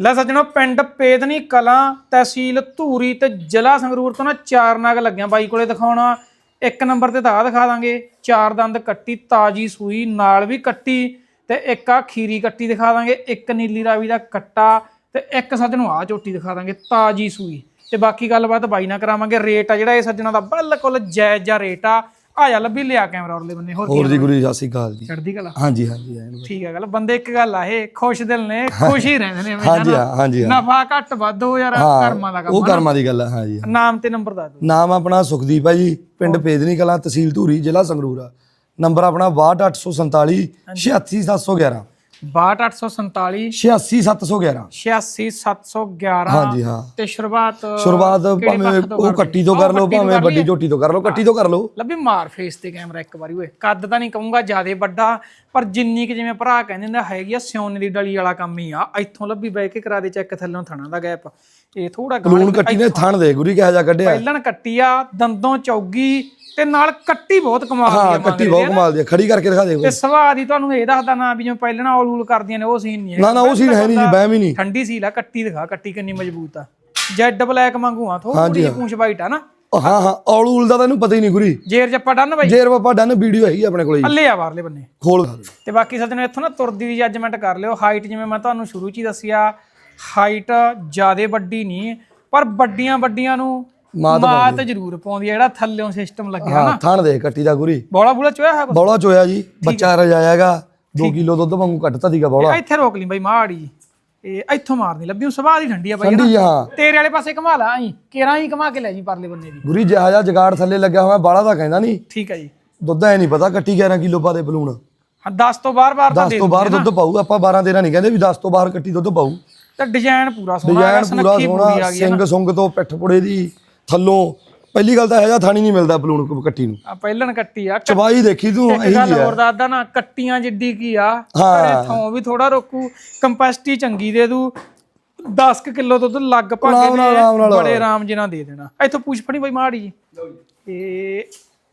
ਲੈ ਸੱਜਣੋ, ਪਿੰਡ ਪੇਦਨੀ ਕਲਾਂ ਤਹਿਸੀਲ ਧੂਰੀ ਤੇ ਜ਼ਿਲ੍ਹਾ ਸੰਗਰੂਰ ਤੋਂ ਨਾ ਚਾਰ ਨਾਗ ਲੱਗਿਆ ਬਾਈ ਕੋਲੇ ਦਿਖਾਉਣਾ। ਇੱਕ ਨੰਬਰ ਤੇ ਤਾਂ ਆਹ ਦਿਖਾ ਦਾਂਗੇ। ਚਾਰ ਦੰਦ ਕੱਟੀ, ਤਾਜੀ ਸੂਈ, ਨਾਲ ਵੀ ਕੱਟੀ ਤੇ ਇੱਕ ਆ ਖੀਰੀ ਕੱਟੀ ਦਿਖਾ ਦਾਂਗੇ। ਇੱਕ ਨੀਲੀ ਰਾਵੀ ਦਾ ਕੱਟਾ ਤੇ ਇੱਕ ਸੱਜਣੋ ਆ ਚੋਟੀ ਦਿਖਾ ਦਾਂਗੇ, ਤਾਜੀ ਸੂਈ। ਤੇ ਬਾਕੀ ਗੱਲਬਾਤ ਬਾਈ ਨਾਲ ਕਰਾਵਾਂਗੇ। ਰੇਟ ਆ ਜਿਹੜਾ ਇਹ ਸੱਜਣਾ ਦਾ ਬਿਲਕੁਲ ਜਾਇਜ਼ ਜਿਹਾ ਰੇਟ ਆ। ਆ ਜਾ ਲੱਭੀ ਲਿਆ ਕੈਮਰਾ ਉਹਲੇ ਬੰਨੇ ਹੋਰ ਹੋਰ ਜੀ ਗੁਰੂ ਜੀ ਸਤਿ ਸ਼੍ਰੀ ਅਕਾਲ ਜੀ। ਚੜਦੀ ਕਲਾ। ਹਾਂਜੀ ਹਾਂਜੀ ਐਨ ਵਧੀਆ। ਠੀਕ ਹੈ ਗੱਲ ਬੰਦੇ ਇੱਕ ਗੱਲ ਆ ਇਹ ਖੁਸ਼ ਦਿਲ ਨੇ ਖੁਸ਼ ਹੀ ਰਹਿੰਦੇ ਨੇ ਹਾਂਜੀ ਹਾਂ ਹਾਂਜੀ ਹਾਂ। ਨਫਾ ਘੱਟ ਵੱਧ ਹੋ ਯਾਰ ਕਰਮਾਂ ਦਾ ਕੰਮ ਉਹ ਕਰਮਾਂ ਦੀ ਗੱਲ ਹੈ ਹਾਂਜੀ ਹਾਂ। ਨਾਮ ਤੇ ਨੰਬਰ ਦੱਸ ਦਿਓ। ਨਾਮ ਆਪਣਾ ਸੁਖਦੀਪ ਹੈ ਜੀ ਪਿੰਡ ਪੇਦਨੀ ਕਲਾਂ ਤਹਿਸੀਲ ਧੂਰੀ ਜ਼ਿਲ੍ਹਾ ਸੰਗਰੂਰ ਆ। ਨੰਬਰ ਆਪਣਾ 62847 86711 62847 86711 86711 ਹਾਂਜੀ ਹਾਂ। ਤੇ ਸ਼ੁਰੂਆਤ ਸ਼ੁਰੂਆਤ ਕਿਹੜੇ ਭਾਵੇਂ ਪੱਖ ਤੋਂ ਉਹ ਕਰਨੀ? ਕੱਟੀ ਤੋਂ ਆਹ ਕਰ ਲਓ ਕੱਟੀ ਤੋਂ ਭਾਵੇਂ ਕਰ ਵੱਡੀ ਲਈਏ। ਝੋਟੀ ਤੋਂ ਕਰ ਲਓ ਕੱਟੀ ਤੋਂ ਕਰ ਲਓ। ਲੱਭੀ ਮਾਰ ਫੇਸ ਤੇ ਕੈਮਰਾ ਇੱਕ ਵਾਰੀ ਓਏ। ਕੱਦ ਤਾਂ ਨਹੀਂ ਕਹੂੰਗਾ ਜਿਆਦੇ ਵੱਡਾ ਪਰ ਜਿੰਨੀ ਕਿ ਜਿਵੇਂ ਭਰਾ ਕਹਿੰਦੇ ਨੇ ਹੈਗੀ ਆ ਸਿਉਨੇ ਦੀ ਡਲੀ ਵਾਲਾ ਕੰਮ ਹੀ ਆ। ਇੱਥੋਂ ਲੱਭੀ ਬਹਿ ਕੇ ਕਰਾ ਦੇ ਚੈੱਕ ਥੱਲੋਂ ਥਣਾ ਦਾ ਗੈਪ ਇਹ ਥੋੜਾ ਲੂਣ ਕੱਟੀ ਨੇ ਥਣ ਦੇ ਗੁਰੀ ਕਿਹਾ ਜਾ ਕੱਢਿਆ? ਪਹਿਲਣ ਕੱਟੀ ਆ ਦੰਦੋਂ ਚੌਗੀ ਤੇ ਨਾਲ ਕੱਟੀ ਬਹੁਤ ਕਮਾਲ ਦੀ ਆ ਹਾਂ ਕੱਟੀ ਬਹੁਤ ਕਮਾਲ ਦੀ ਆ, ਖੜੀ ਕਰਕੇ ਦਿਖਾ ਦੇ ਤੇ ਸਵਾਦ ਹੀ ਤੁਹਾਨੂੰ ਇਹ ਦੱਸਦਾ ਨਾ ਵੀ ਜਿਵੇਂ ਪਹਿਲਣਾ ਔਲ ਊਲ ਕਰਦੀਆਂ ਨੇ ਉਹ ਸੀਨ ਨਹੀਂ ਹੈ ਨਾ ਨਾ ਉਹ ਸੀਨ ਹੈ ਨਹੀਂ ਜੀ ਬਹਿਮ ਹੀ ਨਹੀਂ। ਠੰਡੀ ਸੀ ਲਾ ਕੱਟੀ ਦਿਖਾ ਕੱਟੀ ਕਿੰਨੀ ਮਜ਼ਬੂਤ ਆ। ਜੈਡ ਬਲੈਕ ਵਾਂਗੂ ਆ ਥੋੜੀ ਜਿਹੀ ਪੂੰਛ ਵਾਈਟ ਆ ਨਾ। ਹਾਂ ਹਾਂ ਔਲ ਊਲ ਦਾ ਤੈਨੂੰ ਪਤਾ ਹੀ ਨਹੀਂ ਗੁਰੀ। ਜੇਰ ਜੱਪਾ ਡਨ ਬਾਈ? ਜੇਰ ਬਾਪਾ ਡਨ ਵੀਡੀਓ ਹੈਗੀ ਆਪਣੇ ਕੋਲੇ ਅੱਲੇ ਆ ਬਾਹਰਲੇ ਬੰਨੇ। ਖੋਲ ਤੇ ਬਾਕੀ ਸੱਜਣੋ ਇੱਥੋਂ ਨਾ ਤੁਰਦੀ ਦੀ ਜੱਜਮੈਂਟ ਕਰ ਲਿਓ। ਹਾਈਟ ਜਿਵੇਂ ਮੈਂ ਤੁਹਾਨੂੰ ਸ਼ੁਰੂ ਚ ਹੀ ਦੱਸਿਆ ਹਾਈਟ ਜਿਆਦੇ ਵੱਡੀ ਨਹੀਂ ਪਰ ਵੱਡੀਆਂ ਵੱਡੀਆਂ ਨੂੰ ਮਾਤ ਮਾਤ ਜ਼ਰੂਰ ਪਾਉਂਦੀ ਆ ਜਿਹੜਾ ਥੱਲਿਓਂ ਸਿਸਟਮ ਲੱਗਿਆ ਹਾਂ ਥਣ ਦੇ ਕੱਟੀ ਦਾ ਗੁਰੀ। ਬੋਲਾ ਬੂਲਾ ਚੋਇਆ ਹੈ? ਬੌਲਾ ਚੋਇਆ ਜੀ ਬੱਚਾ ਰਜਾਇਆਗਾ 2 ਕਿਲੋ ਦੁੱਧ ਵਾਂਗੂ ਕੱਟਤਾ ਦੀਗਾ ਬੌਲਾ। ਇੱਥੇ ਰੋਕ ਲਈ ਬਾਈ ਮਾੜੀ ਇਹ ਇੱਥੋਂ ਮਾਰਨੀ ਲੱਭੀ ਸਵਾਹ ਦੀ ਠੰਡੀ ਆ ਬਾਈ ਠੰਡੀ ਹਾਂ। ਤੇਰੇ ਵਾਲੇ ਪਾਸੇ ਘਮਾ ਲਾ ਆਈ ਕੇਰਾਂ ਹੀ ਘਮਾ ਕੇ ਲੈ ਜੀ ਪਰਲੇ ਬੰਨੇ ਦੀ। ਗੁਰੀ ਜਿਹਾ ਜਿਹਾ ਜਗਾੜ ਥੱਲੇ ਲੱਗਿਆ ਹੋਇਆ ਬਾਲਾ ਦਾ ਕਹਿੰਦਾ ਨਹੀਂ। ਠੀਕ ਹੈ ਜੀ। ਦੁੱਧ ਐ ਨਹੀਂ ਪਤਾ ਕੱਟੀ 11 ਕਿਲੋ ਪਾ ਦੇ ਬਲੂਣ। ਹਾਂ 10 ਤੋਂ ਬਾਰ ਬਾਰ ਤਾਂ 10 ਦੇ ਤੋਂ ਬਾਹਰ ਦੁੱਧ ਪਾਊ ਆਪਾਂ 12 13 ਨਹੀਂ ਕਹਿੰਦੇ ਵੀ 10 ਤੋਂ ਬਾਹਰ ਕੱਟੀ ਦੁੱਧ ਪਾਊ। ਤੇ ਡਿਜ਼ਾਈਨ ਪੂਰਾ ਸੋਹਣਾ ਡਿਜ਼ਾਈਨ ਪੂਰਾ ਸੋਹਣਾ ਆ ਸਿੰਘ ਸੁੰਗ ਤੋਂ ਪਿੱਠ ਪੁੜੇ ਦੀ ਥੱਲੋਂ। ਪਹਿਲੀ ਗੱਲ ਤਾਂ ਇਹ ਜਿਹਾ ਥਾਣੀ ਨਹੀਂ ਮਿਲਦਾ ਬਲੂਣ ਕੱਟੀ ਨੂੰ। ਆ ਪਹਿਲਣ ਕੱਟੀ ਆ। ਚਵਾਈ ਦੇਖੀ ਤੂੰ ਇੱਕ ਇਹੀ ਗੱਲ ਜੀ ਆ। ਹੋਰ ਦੱਸਦਾ ਨਾ ਕੱਟੀਆਂ ਜਿੱਡੀ ਕੀ ਆ। ਹਾਂ। ਘਰੇ ਥੋਂ ਵੀ ਥੋੜਾ ਰੋਕੂ ਕੰਪੈਸਿਟੀ ਚੰਗੀ ਦੇ ਦੂ 10 ਕਿਲੋ ਦੁੱਧ ਲਗਭਗ ਆਰਾਮ ਨਾਲ, ਆਰਾਮ ਨਾਲ। ਬੜੇ ਆਰਾਮ ਜਿਹਾ ਦੇ ਦੇਣਾ। ਇੱਥੋਂ ਪੁੱਛ ਫੜੀ ਬਈ ਮਾੜੀ ਜੀ। ਇਹ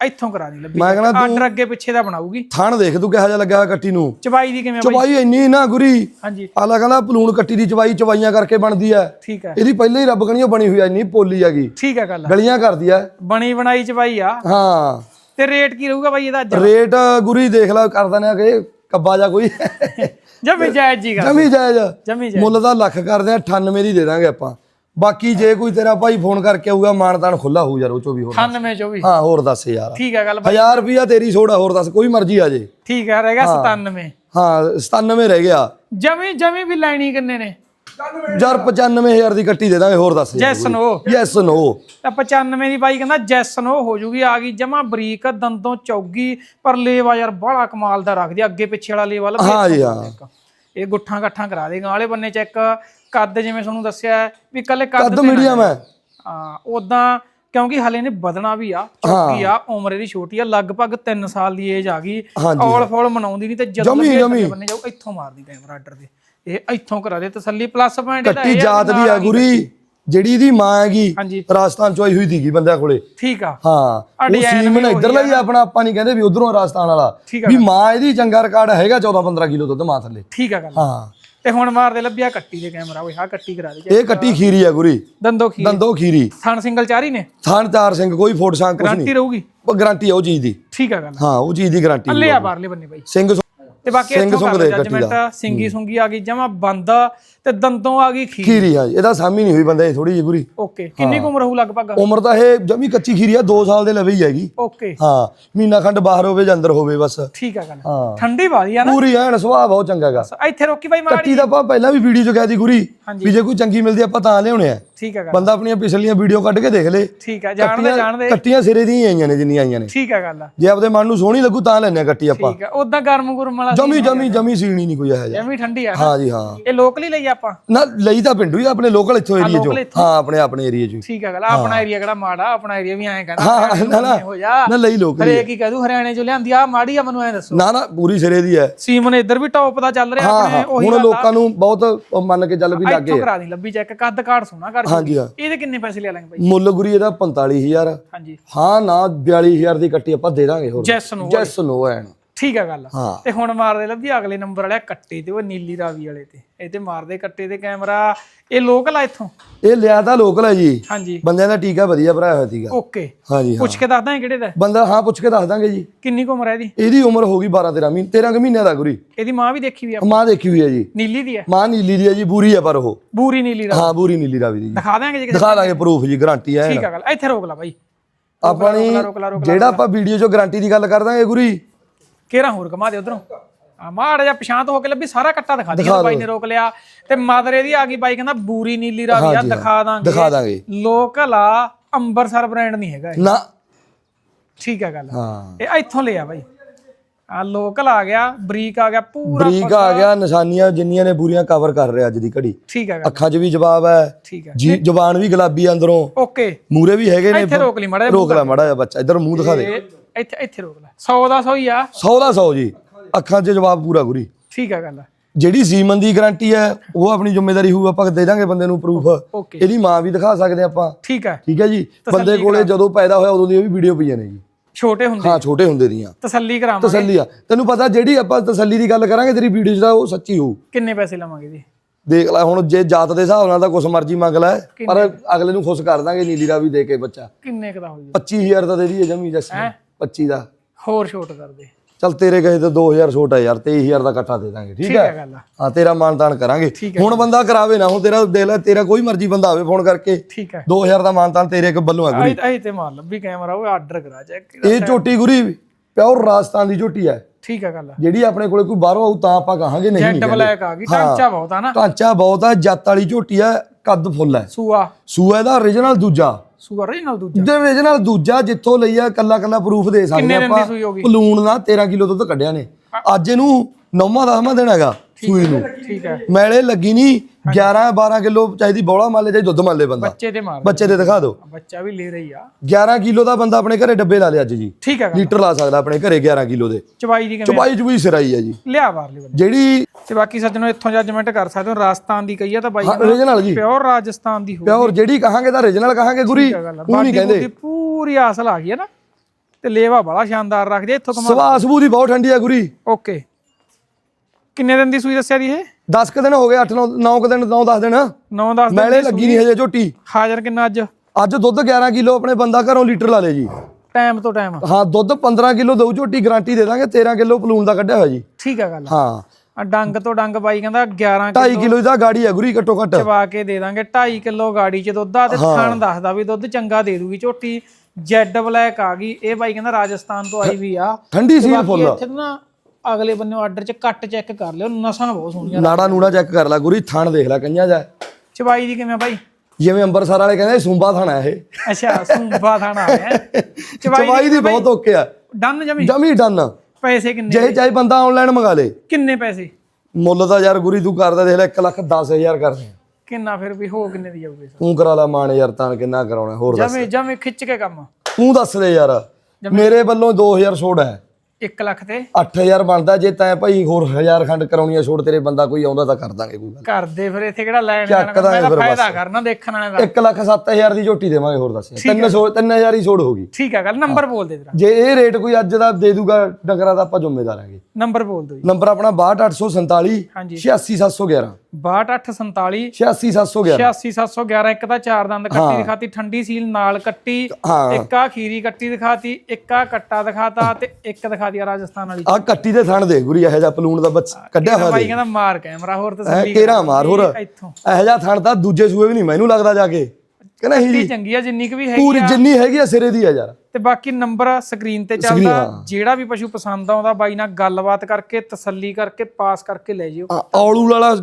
ਇੱਥੋਂ ਕਰਾ ਦੀ ਲੱਭੀ। ਮੈਂ ਕਹਿੰਦਾ ਤੂੰ ਆਰਡਰ ਅੱਗੇ ਪਿੱਛੇ ਦਾ ਬਣਾਊਗੀ। ਥਣ ਦੇਖ ਤੂੰ ਕਿਹਾ ਜਿਹਾ ਹੋਇਆ ਕੱਟੀ ਨੂੰ? ਚਬਾਈ ਦੀ ਕਿਵੇਂ ਬਈ? ਚਵਾਈ ਇੰਨੀ ਨਾ ਗੁਰੀ। ਹਾਂਜੀ। ਆਲਾ ਕਹਿੰਦਾ ਬਲੂਣ ਕੱਟੀ ਦੀ ਚਵਾਈ ਚਵਾਈਆਂ ਕਰਕੇ ਬਣਦੀ ਐ ਠੀਕ ਹੈ ਇਹਦੀ ਪਹਿਲਾਂ ਹੀ ਰੱਬ ਕਣੀਓ ਬਣੀ ਹੋਈ ਐ ਇੰਨੀ ਪੋਲੀ ਹੈਗੀ। ਠੀਕ ਹੈ ਗੱਲ ਗਲੀਆਂ ਕਰਦੀ ਐ ਬਣੀ ਬਣਾਈ ਚਬਾਈ ਆ। ਹਾਂ। ਤੇ ਰੇਟ ਕੀ ਰਹੂਗਾ ਬਾਈ ਇਹਦਾ ਅੱਜ? ਰੇਟ ਗੁਰੀ ਦੇਖ ਲੈ ਕਰ ਦਨੇ ਕਿ ਕੱਬਾ ਜਾ ਕੋਈ। ਜਮੀ ਜਾਇਜ਼ ਜੀ ਗੱਲ। ਜਮੀ ਜਾਇਜ਼। ਜਮੀ ਜਾਇਜ਼। ਮੁੱਲ ਦਾ ਲੱਖ ਕਰਦੇ ਆ 98 ਦੀ ਦੇ ਦਾਂਗੇ ਆਪਾਂ। ਬਾਕੀ ਜੇ ਕੋਈ ਤੇਰਾ ਭਾਈ ਫੋਨ ਕਰਕੇ ਆਊਗਾ ਮਾਨਤਾਨ ਖੁੱਲਾ ਹੋਊ ਯਾਰ ਉਹ ਚੋਂ ਵੀ ਹੋਰ 98 24 ਹਾਂ ਹੋਰ ਦੱਸ ਯਾਰ। ਠੀਕ ਹੈ ਗੱਲ ਬਾਈ। 1000 ਰੁਪਿਆ ਤੇਰੀ ਛੋੜਾ ਹੋਰ ਦੱਸ ਕੋਈ ਮਰਜ਼ੀ ਆ ਜੇ। ਠੀਕ ਹੈ ਰਹਿ ਗਿਆ 97 ਹਾਂ 97 ਰਹਿ ਗਿਆ। ਜਮੀ ਜਮੀ ਵੀ ਲੈਣੀ ਕਿੰਨੇ ਨੇ? ਯਾਰ 95000 ਦੀ ਕੱਟੀ ਦੇ ਦਾਂਗੇ ਹੋਰ ਦੱਸ ਜੈਸ ਨੋ ਯੈਸ ਨੋ ਤਾਂ 95 ਦੀ ਬਾਈ ਕਹਿੰਦਾ ਜੈਸ ਨੋ ਹੋ ਜੂਗੀ ਆ ਗਈ ਜਮਾ ਬਰੀਕ ਦੰਦੋਂ ਚੌਗੀ ਪਰ ਲੇਵਾ ਯਾਰ ਬੜਾ ਕਮਾਲ ਦਾ ਰੱਖਦੀ ਅੱਗੇ ਪਿੱਛੇ ਵਾਲਾ ਲੇਵਾ ਲੱਭੇ। ਹਾਂ ਜੀ ਹਾਂ। ਇਹ ਗੁੱਠਾਂ ਗੱਠਾਂ ਕਰਾ ਦੇਗਾ ਵਾਲੇ ਬੰਨੇ ਚੈੱਕ ਕੱਦ ਜਿਵੇਂ ਤੁਹਾਨੂੰ ਦੱਸਿਆ ਹੈ, ਵੀ ਕੱਲੇ ਕੱਦ ਕੱਦ ਮੀਡੀਅਮ ਹੈ। ਹਾਂ ਉਦਾਂ ਕਿਉਂਕਿ ਹਲੇ ਨੇ ਵਧਣਾ ਵੀ ਆ ਚੌਕੀ ਆ ਉਮਰ ਇਹਦੀ ਛੋਟੀ ਆ ਲਗਭਗ 3 ਸਾਲ ਦੀ ਏਜ ਆ ਗਈ। ਹਾਂਜੀ, ਔਲ ਫੌਲ ਮਨਾਉਂਦੀ ਨਹੀਂ ਤੇ ਜਦੋਂ ਜਮੀ, ਲੱਗੇ ਜਮੀ। ਥੱਲੇ ਬੰਨੇ ਜਾਊ ਇੱਥੋਂ ਮਾਰਦੀ ਕੈਮਰਾ ਆਰਡਰ ਦੇ। ਇਹ ਇੱਥੋਂ ਕਰਾ ਦੇ ਤਸੱਲੀ ਪਲੱਸ ਪੁਆਇੰਟ ਇਹਦਾ ਕੱਟੀ ਇਹ ਆ ਜਾਤ ਵੀ ਦੀ ਨਾਲ ਆ ਗੁਰੀ ਜਿਹੜੀ ਇਹਦੀ ਮਾਂ ਹੈਗੀ ਰਾਜਸਥਾਨ ਚੋਂ ਆਈ ਹੋਈ ਸੀਗੀ ਬੰਦਿਆਂ ਕੋਲੇ। ਠੀਕ ਆ। ਹਾਂ ਉਹ design ਸੀਮਨ ਵੀ ਇਧਰਲਾ ਹੀ ਆਪਣਾ ਆਪਾਂ ਨਹੀਂ ਕਹਿੰਦੇ ਵੀ ਉਧਰੋਂ ਰਾਜਸਥਾਨ ਵਾਲਾ। ਠੀਕ ਆ ਵੀ ਮਾਂ ਇਹਦੀ ਚੰਗਾ ਰਿਕਾਰਡ ਹੈਗਾ 14 15 ਕਿਲੋ ਦੁੱਧ ਮਾਂ ਥੱਲੇ। ਠੀਕ ਆ ਗੱਲ। ਹਾਂ। ਤੇ ਹੁਣ ਮਾਰਦੇ ਲੱਭਿਆ ਕੱਟੀ ਦੇ ਕੈਮਰਾ ਓਏ ਹਾਂ ਕੱਟੀ ਕਰਾ ਦੇ। ਇਹ ਕੱਟੀ ਖੀਰੀ ਆ ਗੁਰੀ। ਦੰਦੋ ਖੀ ਦੰਦੋ ਖੀਰੀ। ਥਣ ਸਿੰਗਲ ਚਾਰੀ ਨੇ? ਥਾਨ ਚਾਰ ਸਿੰਘ ਕੋਈ ਫੋਟ ਸਾਂ ਨਹੀਂ। ਗਾਰੰਟੀ ਰਹੂਗੀ ਗਾਰੰਟੀ ਆ ਉਹ ਚੀਜ਼ ਦੀ। ਠੀਕ ਆ ਗੱਲ। ਹਾਂ ਉਹ ਚੀਜ਼ ਦੀ ਗਾਰੰਟੀ ਅੱਲੇ ਆ ਬਾਹਰਲੇ ਬੰਨੇ ਬਾਈ। ਸਿੰਘ ਤੇ ਬਾਕੀ ਸਿੰਘ ਇੱਥੋਂ ਸੁੰਘ ਕਰ ਦੇ। ਸਿੰਗੀ ਸੁੰਗੀ ਆ ਗਈ ਜਮਾ ਬੰਦ ਤੇ ਦੰਦੋਂ ਆ ਗਈ ਖੀ ਖੀਰੀ ਆ ਇਹਦਾ ਸਾਮੀ ਨਹੀਂ ਹੋਈ ਬੰਦੇ ਥੋੜੀ ਜਿਹੀ ਗੁਰੀ ਓਕੇ ਕਿੰਨੀ ਉਮਰ ਹੋਊ ਲਗਭਗ? ਉਮਰ ਤਾਂ ਇਹ ਜਮੀ ਕੱਚੀ ਖੀਰੀ ਆ 2 ਸਾਲ ਦੇ ਲਵੇ ਹੀ ਹੈਗੀ। ਓਕੇ। ਹਾਂ ਮਹੀਨਾ ਖੰਡ ਬਾਹਰ ਹੋਵੇ ਜਾਂ ਅੰਦਰ ਹੋਵੇ ਬਸ। ਠੀਕ ਆ ਗੱਲ। ਹਾਂ। ਠੰਡੀ ਬਾਦੀ ਆ ਨਾ। ਪੂਰੀ ਐਨ ਸੁਭਾਅ ਬਹੁਤ ਚੰਗਾ ਗਾ ਇੱਥੇ ਰੋਕੀ ਬਾਈ ਮਾੜੀ ਕੱਟੀ ਦਾ ਆਪਾਂ ਪਹਿਲਾਂ ਵੀ ਵੀਡੀਓ ਚ ਕਹਿ ਦੀ ਗੁਰੀ। ਵੀ ਜੇ ਕੋਈ ਚੰਗੀ ਮਿਲਦੀ ਆਪਾਂ ਤਾਂ ਲਿਆਉਣੇ ਆ। ਠੀਕ ਆ ਗੱਲ। ਬੰਦਾ ਆਪਣੀਆਂ ਪਿਛਲੀਆਂ ਵੀਡੀਓ ਕੱਢ ਕੇ ਦੇਖ ਲੇ। ਠੀਕ ਆ ਜਾਣਦੇ ਜਾਣਦੇ। ਕੱਟੀਆਂ ਸਿਰੇ ਦੀਆਂ ਆਈਆਂ ਨੇ ਜਿੰਨੀਆਂ ਆਈਆਂ ਨੇ। ਠੀਕ ਆ ਗੱਲ ਜੇ ਆਪਦੇ ਮਨ ਨੂੰ ਸੋਹਣੀ ਲੱਗੂ ਤਾਂ ਲੈਣੇ ਆ ਕੱਟੀ ਆਪਾਂ। ਠੀਕ ਆ ਉਦਾਂ ਗਰਮ ਗੁਰਮ ਵਾਲਾ ਜਮੀ ਜਮੀ ਜਮੀ ਸੀਣੀ ਨਹੀਂ ਕੋਈ ਇਹੋ ਜਿਹਾ। ਜਮੀ ਠੰਡੀ ਆ ਨਾ। ਹਾਂ ਜੀ ਹਾਂ। ਇਹ ਲੋਕਲੀ ਲਈ ਆਪਾਂ? ਨਾ ਲਈ ਤਾਂ ਪਿੰਡੂ ਹੀ ਆ, ਆਪਣੇ ਲੋਕਲ ਇੱਥੋਂ ਏਰੀਆ ਚੋਂ। local ਇੱਥੋਂ? ਹਾਂ ਆਪਣੇ ਆਪਣੇ ਏਰੀਆ ਚੋਂ। ਠੀਕ ਆ ਗੱਲ। ਆਪਣਾ ਏਰੀਆ ਕਿਹੜਾ ਮਾੜਾ ਆਪਣਾ ਏਰੀਆ ਵੀ ਐਂ ਕਹਿੰਦਾ ਹਾਂ, ਨਾ, ਨਾ। ਹੋ ਜਾ ਨਾ ਲਈ ਲੋਕਲ ਹੀ। ਹਰੇਕ ਹੀ ਕਹਦੂ ਹਰਿਆਣੇ ਚੋਂ ਲਿਆਂਦੀ ਆ ਮਾੜੀ ਆ ਮੈਨੂੰ ਐਂ ਦੱਸੋ। ਨਾ ਨਾ ਪੂਰੀ ਸਿਰੇ ਦੀ ਹੈ। ਸੀਮਨ ਇੱਧਰ ਵੀ ਟੌਪ ਦਾ ਚੱਲ ਰਿਹਾ ਹਾਂ ਆਪਣੇ ਹਾਂ। ਉਹੀ ਹੁਣ ਗੱਲ ਆ। ਲੋਕਾਂ ਨੂੰ ਬਹੁਤ ਉਹ ਮੰਨ ਕੇ ਚੱਲ ਵੀ ਲੱਗੇ। ਇੱਥੋਂ ਕਰਾ ਦੀ ਲੱਭੀ ਚੈੱਕ ਕੱਦ ਕਾਰਡ ਸੋਨਾ ਕਰ ਹਾਂਜੀ ਹਾਂ। ਇਹਦੇ ਕਿੰਨੇ ਪੈਸੇ ਲੈ ਲਾਂਗੇ ਬਾਈ? ਮੁੱਲ ਗੁਰੀ ਇਹਦਾ 45000 ਹਾਂਜੀ। ਹਾਂ ਨਾ 42000 ਦੀ ਕੱਟੀ ਆਪਾਂ ਦੇ ਦਾਂਗੇ ਹੋਰ। ਜੈਸ ਨੂੰ ਜੈਸ ਨੋ ਐਨ। ਠੀਕ ਆ ਗੱਲ। ਹਾਂ। ਤੇ ਹੁਣ ਮਾਰਦੇ ਲੱਭੀ ਅਗਲੇ ਨੰਬਰ ਵਾਲਿਆ ਕੱਟੇ ਤੇ ਉਹ ਨੀਲੀ ਰਾਵੀ ਵਾਲੇ ਤੇ। ਇਹ ਤੇ ਮਾਰਦੇ ਕੱਟੇ ਤੇ ਕੈਮਰਾ। ਇਹ ਲੋਕਲ ਆ ਇੱਥੋਂ? ਇਹ ਲਿਆ ਤਾਂ ਲੋਕਲ ਹੈ ਜੀ। ਹਾਂਜੀ। ਬੰਦਿਆਂ ਦਾ ਟੀਕਾ ਵਧੀਆ ਭਰਾਇਆ ਹੋਇਆ ਸੀਗਾ। ਓਕੇ। ਹਾਂਜੀ ਹਾਂ। ਪੁੱਛ ਕੇ ਦੱਸਦਾ ਇਹ ਕਿਹੜੇ ਦਾ? ਹੈ? ਬੰਦਾ ਹਾਂ ਪੁੱਛ ਕੇ ਦੱਸ ਦਾਂਗੇ ਜੀ। ਕਿੰਨੀ ਕੁ ਉਮਰ ਹੈ ਇਹਦੀ? ਇਹਦੀ ਉਮਰ ਹੋ ਗਈ 12 13 ਮਹੀਨੇ 13 ਕੁ ਮਹੀਨਿਆਂ ਦਾ ਗੁਰੀ। ਇਹਦੀ ਮਾਂ ਵੀ ਦੇਖੀ ਵੀ ਆ? ਮਾਂ ਦੇਖੀ ਹੋਈ ਹੈ ਜੀ। ਨੀਲੀ ਦੀ ਹੈ ਮਾਂ ਨੀਲੀ ਦੀ ਹੈ ਜੀ ਬੂਰੀ ਹੈ ਪਰ ਉਹ। ਬੂਰੀ ਨੀਲੀ ਦਾ? ਹਾਂ ਬੂਰੀ ਨੀਲੀ ਰਾਵੀ ਦੀ ਜੀ। ਦਿਖਾ ਦਿਆਂਗੇ ਜੀ? ਦਿਖਾ ਦਾਂਗੇ ਪ੍ਰੂਫ ਜੀ ਗਾਰੰਟੀ ਹੈ ਠੀਕ ਆ ਗੱਲ। ਇੱਥੇ ਰੋਕ ਲਾ ਬਾਈ। ਆਪਣੀ ਰੋਕ ਲਾ ਰੋਕ ਲਾ ਜਿਹੜਾ ਆਪਾਂ ਵੀਡੀਓ 'ਚ ਗਾਰੰਟੀ ਦੀ ਗੱਲ ਕਰ ਦਾਂਗੇ ਗੁਰੀ। ਕੇਰਾ ਹੋਰ ਘਮਾ ਦੇ ਉਧਰੋਂ? ਆ ਮਾੜਾ ਜਿਹਾ ਪਛਾਣ ਹੋ ਕੇ ਲੱਭੀ ਸਾਰਾ ਕੱਟਾ ਦਿਖਾ ਦਿਆ ਬਾਈ ਨੇ ਰੋਕ ਲਿਆ। ਤੇ ਮਦਰ ਇਹਦੀ ਆ ਗਈ ਬਾਈ ਕਹਿੰਦਾ ਬੂਰੀ ਨੀਲੀ ਰਾਵੀ ਆ ਹਾਂ। ਦਿਖਾ ਦਾਂਗੇ। ਦਿਖਾ ਦਾਂਗੇ। ਲੋਕਲ ਆ ਅੰਬਰਸਰ ਬ੍ਰਾਂਡ ਨਹੀਂ ਹੈਗਾ ਇਹ। ਨਾ। ਠੀਕ ਆ ਗੱਲ। ਹਾਂ। ਇਹ ਇੱਥੋਂ ਲਿਆ ਬਾਈ। ਆ ਲੋਕਲ ਆ ਗਿਆ ਬਰੀਕ ਆ ਗਿਆ ਪੂਰਾ ਬਰੀਕ ਆ ਗਿਆ ਨਿਸ਼ਾਨੀਆਂ ਜਿੰਨੀਆਂ ਨੇ ਬੁਰੀਆਂ ਕਵਰ ਕਰ ਰਿਹਾ ਅੱਜ ਦੀ ਘੜੀ। ਠੀਕ ਆ ਗੱਲ। ਅੱਖਾਂ 'ਚ ਵੀ ਜਵਾਬ ਹੈ। ਠੀਕ ਆ। ਜੀ ਜ਼ਬਾਨ ਵੀ ਗੁਲਾਬੀ ਅੰਦਰੋਂ। ਓਕੇ। ਮੂਰੇ ਵੀ ਹੈਗੇ ਨੇ ਇੱਥੇ ਰੋਕ ਲਈ ਮਾੜਾ ਰੋਕ ਲੈ ਮਾੜਾ ਜਿਹਾ ਬੱਚਾ। ਇੱਧਰ ਮੂੰਹ ਦਿਖਾ ਦੇ। ਇੱਥੇ ਇੱਥੇ ਰੋਕ ਲੈ। 100 ਦਾ 100 ਹੀ ਆ। 100 ਦਾ 100 ਜੀ। ਅੱਖਾਂ 'ਚ ਜਵਾਬ ਪੂਰਾ ਗੁਰੀ। ਠੀਕ ਆ ਗੱਲ ਜਿਹੜੀ ਸੀਮਨ ਦੀ ਗਾਰੰਟੀ ਹੈ ਉਹ ਆਪਣੀ ਜ਼ਿੰਮੇਵਾਰੀ ਹੋਊ ਆਪਾਂ ਦੇ ਦਾਂਗੇ ਬੰਦੇ ਨੂੰ ਪ੍ਰੂਫ ਇਹਦੀ ਮਾਂ ਵੀ ਦਿਖਾ ਸਕਦੇ ਆਪਾਂ। ਠੀਕ ਆ। ਠੀਕ ਹੈ ਜੀ। ਬੰਦੇ ਕੋਲੇ ਜਦੋਂ ਪੈਦਾ ਹੋਇਆ ਉਦੋਂ ਦੀਆਂ ਵੀ ਵੀਡੀਓ ਪਈਆਂ ਨੇ ਜੀ। ਛੋਟੇ ਹੁੰਦੇ ਹਾਂ ਛੋਟੇ ਹੁੰਦੇ ਦੀਆਂ। ਤਸੱਲੀ ਕਰਾਵਾਂਗੇ। ਤਸੱਲੀ ਆ। ਤੈਨੂੰ ਪਤਾ ਜਿਹੜੀ ਆਪਾਂ ਤਸੱਲੀ ਦੀ ਗੱਲ ਕਰਾਂਗੇ ਤੇਰੀ ਵੀਡੀਓ 'ਚ ਤਾਂ ਉਹ ਸੱਚੀ ਹੋਊ। ਕਿੰਨੇ ਪੈਸੇ ਲਵਾਂਗੇ ਜੀ? ਦੇਖ ਲੈ ਹੁਣ ਜੇ ਜਾਤ ਦੇ ਹਿਸਾਬ ਨਾਲ ਤਾਂ ਕੁਛ ਮਰਜ਼ੀ ਮੰਗ ਲੈ ਪਰ ਅਗਲੇ ਨੂੰ ਖੁਸ਼ ਕਰ ਦਾਂਗੇ ਨੀਲੀ ਰਾਵੀ ਦੇ ਕੇ ਬੱਚਾ। ਕਿੰਨੇ ਕੁ ਦਾ ਹੋ ਜੀ? 25000 ਦਾ ਦੇ ਦਈਏ ਜਮੀ ਜੱਸੀ। 25 ਦਾ। ਹੋਰ ਛੋਟ ਕਰ ਦੇ। ਚੱਲ ਤੇਰੇ ਕਹੇ ਤੇ 2000 ਛੋਟਾ ਯਾਰ 23000 ਦਾ ਇਕੱਠਾ ਦੇ ਦਾਂਗੇ ਠੀਕ ਹੈ? ਆ। ਹਾਂ ਤੇਰਾ ਮਾਨਤਾਨ ਕਰਾਂਗੇ। ਠੀਕ ਹੁਣ ਬੰਦਾ ਕਰਾਵੇ ਨਾ ਹੁਣ ਤੇਰਾ ਦੇਖ ਲੈ ਤੇਰਾ ਕੋਈ ਮਰਜ਼ੀ ਬੰਦਾ ਆਵੇ ਫੋਨ ਕਰਕੇ। ਠੀਕ ਆ 2000 ਦਾ ਮਾਨਤਾਨ ਤੇਰੇ ਇੱਕ ਵੱਲੋਂ ਆ ਗੁਰੀ। ਆਈ ਆਈ ਤੇ ਮਾਰ ਲੱਭੀ ਕੈਮਰਾ ਉਹ ਆਰਡਰ ਕਰਾ ਚੈੱਕ ਇਹ ਝੋਟੀ ਗੁਰੀ ਪਿਓਰ ਰਾਜਸਥਾਨ ਦੀ ਝੋਟੀ ਹੈ। ਠੀਕ ਆ ਗੱਲ ਜਿਹੜੀ ਆਪਣੇ ਕੋਲੇ ਕੋਈ ਬਾਹਰੋਂ ਆਊ ਤਾਂ ਆਪਾਂ ਕਹਾਂਗੇ ਨਹੀਂ ਜੈਟ ਬਲੈਕ ਆ ਗਈ ਟਾਂਚਾ ਬਹੁਤ ਆ ਨਾ। ਢਾਂਚਾ ਬਹੁਤ ਹੈ ਜੱਤ ਵਾਲੀ ਝੋਟੀ ਹੈ ਕੱਦ ਫੁੱਲ ਹੈ। ਸੂਆ। ਸੂਆ ਦਾ origignal ਦੂਜਾ। ਸੂਆ ਓਰੀਜਨਲ ਦੂਜਾ? ਦੇ origignal ਦੂਜਾ ਜਿੱਥੋਂ ਲਈ ਆ ਕੱਲਾ ਕੱਲਾ ਪ੍ਰੂਫ ਦੇ ਸਕਦੇ ਕਿੰਨੇ ਦਿਨ ਦੀ ਆਪਾਂ। ਸੂਈ ਹੋਗੀ ਪਲੂਣ ਦਾ 13 ਕਿਲੋ ਦੁੱਧ ਕੱਢਿਆ ਨੇ। ਅੱਜ ਇਹਨੂੰ ਨੌਵਾਂ ਦਸਵਾਂ ਦਿਨ ਹੈਗਾ। ਸੂਈ ਨੂੰ। ਠੀਕ ਹੈ। ਮੈਲੇ ਲੱਗੀ ਨਹੀਂ 11 12 ਕਿਲੋ ਚਾਹੀਦੀ ਬੌਲਾ ਮੰਨ ਲੈ ਚਾਹੀ ਦੁੱਧ ਮੰਨ ਲੈ ਬੰਦਾ। ਬੱਚੇ ਤੇ ਮਾਰ ਬੱਚੇ ਦੇ ਦਿਖਾ ਦਿਓ। ਬੱਚਾ ਵੀ ਲੈ ਰਹੀ ਆ। 11 ਕਿਲੋ ਦਾ ਬੰਦਾ ਆਪਣੇ ਘਰੇ ਡੱਬੇ ਲਾ ਲਿਆ ਅੱਜ ਜੀ। ਠੀਕ ਆ ਗੱਲ ਲੀਟਰ ਲਾ ਸਕਦਾ ਆਪਣੇ ਘਰੇ 11 ਕਿਲੋ ਦੇ। ਚਵਾਈ ਦੀ ਕਿਵੇਂ? ਚਬਾਈ ਚੁਬਈ ਸਿਰਾਈ ਹੈ ਜੀ। ਲਿਆ ਬਾਹਰਲੀ ਬੰਦੇ। ਜਿਹੜੀ ਤੇ ਬਾਕੀ ਸੱਜਣੋ ਇੱਥੋਂ ਜੱਜਮੈਂਟ ਕਰ ਸਕਦੇ ਹੋ ਰਾਜਸਥਾਨ ਦੀ ਕਹੀ ਆ ਤਾਂ ਬਾਈ origignal ਜੀ। ਪਿਓਰ ਰਾਜਸਥਾਨ ਦੀ ਹੋ ਪਿਓਰ ਜਿਹੜੀ ਕਹਾਂਗੇ ਤਾਂ origignal ਕਹਾਂਗੇ ਗੁਰੀ ਆ ਉਹ ਨਹੀਂ ਕਹਿੰਦੇ। ਪੂਰੀ ਆਸਲ ਆ ਗਈ ਹੈ ਨਾ। ਤੇ ਲੇਵਾ ਬੜਾ ਸ਼ਾਨਦਾਰ ਰੱਖਦੇ ਇੱਥੋਂ ਕਮਾ ਸਵਾਸ ਬੂ ਦੀ ਬਹੁਤ ਠੰਡੀ ਆ ਗੁਰੀ। ਓਕੇ। ਕਿੰਨੇ ਦਿਨ ਦੀ ਸੂਈ ਦੱਸਿਆ ਦੀ ਇਹ? 10 ਕ ਦਿਨ ਹੋ ਗਏ 8 9 9 ਕ ਦਿਨ 9 10 ਦਿਨ। 9 10 ਦਿਨ ਮੈਲੇ ਲੱਗੀ ਨਹੀਂ ਹਜੇ ਝੋਟੀ। ਹਾਜ਼ਰ ਕਿੰਨਾ ਅੱਜ? ਅੱਜ ਦੁੱਧ 11 ਕਿਲੋ ਆਪਣੇ ਬੰਦਾ ਘਰੋਂ ਲੀਟਰ ਲਾ ਲੇ ਜੀ। ਟਾਈਮ ਤੋਂ ਟਾਈਮ। ਹਾਂ ਦੁੱਧ 15 ਕਿਲੋ ਦਊ ਝੋਟੀ ਗਾਰੰਟੀ ਦੇ ਦਾਂਗੇ 13 ਕਿਲੋ ਪਲੂਨ ਦਾ ਕੱਢਿਆ ਹੋਇਆ ਜੀ। ਠੀਕ ਆ ਗੱਲ। ਹਾਂ। ਡੰਗ ਤੋਂ ਡੰਗ ਬਾਈ ਕਹਿੰਦਾ 11 2.5 ਕਿਲੋ ਦਾ ਗਾੜੀ ਆ ਗੁਰੀ ਘੱਟੋ ਘੱਟ। ਚਵਾ ਕੇ ਦੇ ਦਾਂਗੇ 2.5 ਕਿਲੋ ਗਾੜੀ ਚ ਦੁੱਧ ਆ ਤੇ ਥਣ ਦੱਸਦਾ ਵੀ ਦੁੱਧ ਚੰਗਾ ਦੇ ਦੂਗੀ ਝੋਟੀ। ਜੈਡ ਬਲੈਕ ਆ ਗਈ ਇਹ ਬਾਈ ਕਹਿੰਦਾ ਰਾਜਸਥਾਨ ਤੋਂ ਆਈ ਵੀ ਆ। ਠੰਡੀ ਸੀਲ ਫੁੱਲ ਇੱਥੇ ਨਾ ਅਗਲੇ ਬੰਨੇ ਆਰਡਰ ਚ ਕੱਟ ਚੈੱਕ ਕਰ ਲਿਓ ਨਸਾਂ ਬਹੁਤ ਸੋਹਣੀਆਂ। ਨਾੜਾ ਨੂੜਾ ਚੈੱਕ ਕਰ ਲੈ ਗੁਰੀ ਥਣ ਦੇਖ ਲੈ ਕੰਨਿਆ ਜਾ ਚਵਾਈ ਦੀ ਕਿਵੇਂ ਬਾਈ? ਜਿਵੇਂ ਅੰਬਰਸਰ ਵਾਲੇ ਕਹਿੰਦੇ ਸੂੰਬਾ ਥਾਣਾ ਇਹ। ਅੱਛਾ ਸੂੰਬਾ ਥਾਣਾ ਹੈ। ਚਵਾਈ ਚਵਾਈ ਦੀ ਬਹੁਤ ਓਕੇ ਆ। ਡਨ ਜਮੀ? ਜਮੀ ਡਨ। ਪੈਸੇ ਕਿੰਨੇ ਜੇ ਚਾਹੇ ਬੰਦਾ ਆਨਲਾਈਨ ਮੰਗਾ ਲੇ। ਕਿੰਨੇ ਪੈਸੇ? ਮੁੱਲ ਤਾਂ ਯਾਰ ਗੁਰੀ ਤੂੰ ਕਰਦਾ ਦੇਖ ਲੈ 1 ਲੱਖ 10000 ਕਰਦੇ ਕਿੰਨਾ ਫਿਰ ਵੀ ਹੋ ਕਿੰਨੇ ਦੀ ਜਾਊਗੀ? ਤੂੰ ਕਰਾ ਲਾ ਮਾਣ ਯਾਰ ਤਾਂ ਕਿੰਨਾ ਕਰਾਉਣਾ ਹੋਰ ਦੱਸ। ਜਮੇ ਜਮੇ ਖਿੱਚ ਕੇ ਕੰਮ। ਤੂੰ ਦੱਸ ਦੇ ਯਾਰ। ਮੇਰੇ ਵੱਲੋਂ 2000 ਛੋੜ ਹੈ। 1 ਲੱਖ ਤੇ? 8000 ਬਣਦਾ ਜੇ ਤੈਂ ਭਾਈ ਹੋਰ 1000 ਖੰਡ ਕਰਾਉਣੀ ਆ ਛੋੜ ਤੇਰੇ ਬੰਦਾ ਕੋਈ ਆਉਂਦਾ ਤਾਂ ਕਰ ਦਾਂਗੇ ਕੋਈ ਗੱਲ। ਕਰਦੇ ਫਿਰ ਇੱਥੇ ਕਿਹੜਾ ਲੈਣ ਦੇਣ? ਫਿਰ ਫਾਇਦਾ ਕਰਨਾ ਦੇਖਣ ਵਾਲੇ ਦਾ। 1 ਲੱਖ 7000 ਦੀ ਝੋਟੀ ਦੇਵਾਂਗੇ ਹੋਰ ਦੱਸ। 300 3000 ਹੀ ਛੋੜ ਹੋਗੀ ਠੀਕ ਆ ਗੱਲ ਨੰਬਰ ਬੋਲ ਦੇ ਤੇਰਾ। ਜੇ ਇਹ ਰੇਟ ਕੋਈ ਅੱਜ ਦਾ ਦੇ ਦੂਗਾ ਡੰਗਰਾ ਦਾ ਆਪਾਂ ਜ਼ਿੰਮੇਦਾਰ ਆਂਗੇ। ਨੰਬਰ ਬੋਲ ਦਿਓ ਜੀ। ਨੰਬਰ ਆਪਣਾ 62847 ਹਾਂਜੀ। 86711 62847 86711 86711 ਇੱਕ ਤਾਂ ਚਾਰ ਦੰਦ ਕੱਟੀ ਦਿਖਾਤੀ ਠੰਡੀ ਸੀਲ ਨਾਲ ਕੱਟੀ ਹਾਂ। ਇੱਕ ਆ ਖੀਰੀ ਕੱਟੀ ਦਿਖਾਤੀ ਇੱਕ ਆ ਕੱਟਾ ਦਿਖਾਤਾ ਤੇ ਇੱਕ ਦਿਖਾਤੀ ਆ ਰਾਜਸਥਾਨ ਵਾਲੀ ਆ ਕੱਟੀ ਦੇ ਥਣ ਦੇ ਗੁਰੀ ਇਹੋ ਜਿਹਾ ਪਲੂਣ ਦਾ ਬੱਚ ਕੱਢਿਆ ਹੋਇਆ ਬਾਈ ਕਹਿੰਦਾ ਮਾਰ ਕੈਮਰਾ ਹੋਰ ਤਸੱਲੀ ਕੇਰਾ ਮਾਰ ਹੋਰ? ਇਹੋ ਜਿਹਾ ਥਣ ਤਾਂ ਦੂਜੇ ਸੂਏ ਵੀ ਨਹੀਂ ਮੈਨੂੰ ਲੱਗਦਾ ਜਾ ਕੇ। ਕਹਿੰਦਾ ਹੀ ਚੰਗੀ ਆ ਜਿੰਨੀ ਕੁ ਵੀ ਹੈਗੀ ਪੂਰੀ ਜਿੰਨੀ ਹੈਗੀ ਆ ਸਿਰੇ ਦੀ ਆ ਯਾਰ। ਤੇ ਬਾਕੀ ਨੰਬਰ ਸਕਰੀਨ ਤੇ ਚੱਲਦਾ ਜਿਹੜਾ ਵੀ ਪਸ਼ੂ ਪਸੰਦ ਆਉਂਦਾ ਬਾਈ ਨਾਲ ਗੱਲਬਾਤ ਕਰਕੇ ਤਸੱਲੀ ਕਰਕੇ ਪਾਸ ਕਰਕੇ ਲੈ ਜਿਓ। ਆ, ਔਲੂ ਵਾਲਾ